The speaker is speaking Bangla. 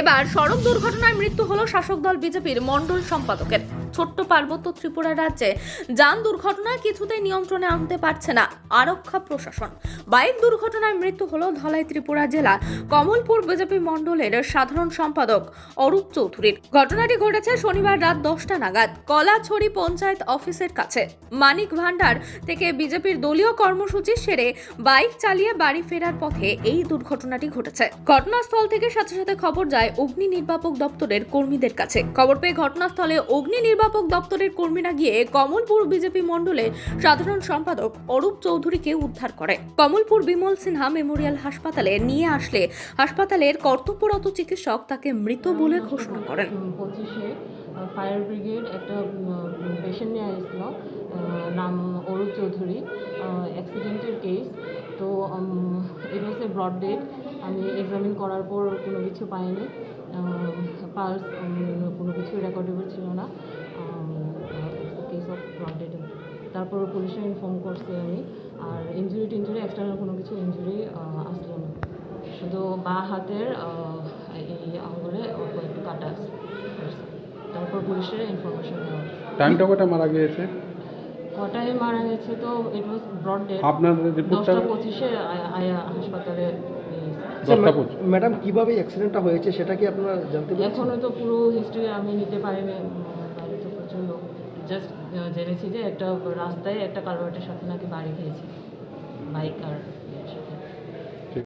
এবার সড়ক দুর্ঘটনায় মৃত্যু হল শাসক দল বিজেপির মণ্ডল সম্পাদকের। ছোট্ট পার্বত্য ত্রিপুরা রাজ্যে যান দুর্ঘটনা কিছুতেই নিয়ন্ত্রণে আনতে পারছে না আরক্ষা প্রশাসন। বাইক দুর্ঘটনায় মৃত্যু হলো ধলাই ত্রিপুরা জেলা কমলপুর বিজেপি মণ্ডলের সাধারণ সম্পাদক অরূপ চৌধুরীর। ঘটনাটি ঘটেছে শনিবার রাত দশটা নাগাদ কলাছড়ি পঞ্চায়েত অফিসের কাছে। মানিক ভান্ডার থেকে বিজেপির দলীয় কর্মসূচি সেরে বাইক চালিয়ে বাড়ি ফেরার পথে এই দুর্ঘটনাটি ঘটেছে। ঘটনাস্থল থেকে সাথে সাথে খবর যায় অগ্নি নির্বাপক দপ্তরের কর্মীদের কাছে। খবর পেয়ে ঘটনাস্থলে অগ্নি দপ্তরের কর্মীরা গিয়ে কমলপুর বিজেপি মণ্ডলে সাধারণ সম্পাদক অরূপ চৌধুরীকে উদ্ধার করে। কমলপুর বিমল সিনহা মেমোরিয়াল হাসপাতালে নিয়ে আসলে হাসপাতালের কর্তব্যরত চিকিৎসক তাকে মৃত বলে ঘোষণা করেন। ফায়ার ব্রিগেড একটা পেশেন্ট নিয়ে আসছিল নাম অরূপ চৌধুরী অ্যাক্সিডেন্টের কেস তো এটা হচ্ছে ব্রড ডেট আমি এক্সামিন করার পর কোনো কিছু পাইনি। পালস কোনো কিছু রেকর্ডেবল ছিল না। তারপর পুলিশে ইনফর্ম করছি আমি। আর ইঞ্জুরি টিঞ্জুরি এক্সটার্নাল কোনো কিছু ইঞ্জুরি আসলো না। শুধু বা হাতের এই আঙুলে অল্প একটু কাটা আছে। তারপর পুলিশের ইনফরমেশন দেওয়া টাইমটা কটা মারা গিয়েছে? কটায় মারা গেছে তো ইট ওয়াজ ব্রড ডে আপনার রিপোর্টটা দশটা পঁচিশে আয়া- আয়া হাসপাতালে ম্যাডাম কীভাবে অ্যাক্সিডেন্টটা হয়েছে সেটা কি আপনারা জানতে পেরেছেন? এখনও তো পুরো হিস্ট্রি আমি নিতে পারিনি তো প্রচুর লোক জাস্ট জেনেছি যে একটা রাস্তায় একটা কালভার্টের সাথে নাকি বাড়ি খেয়েছে। বাইক আর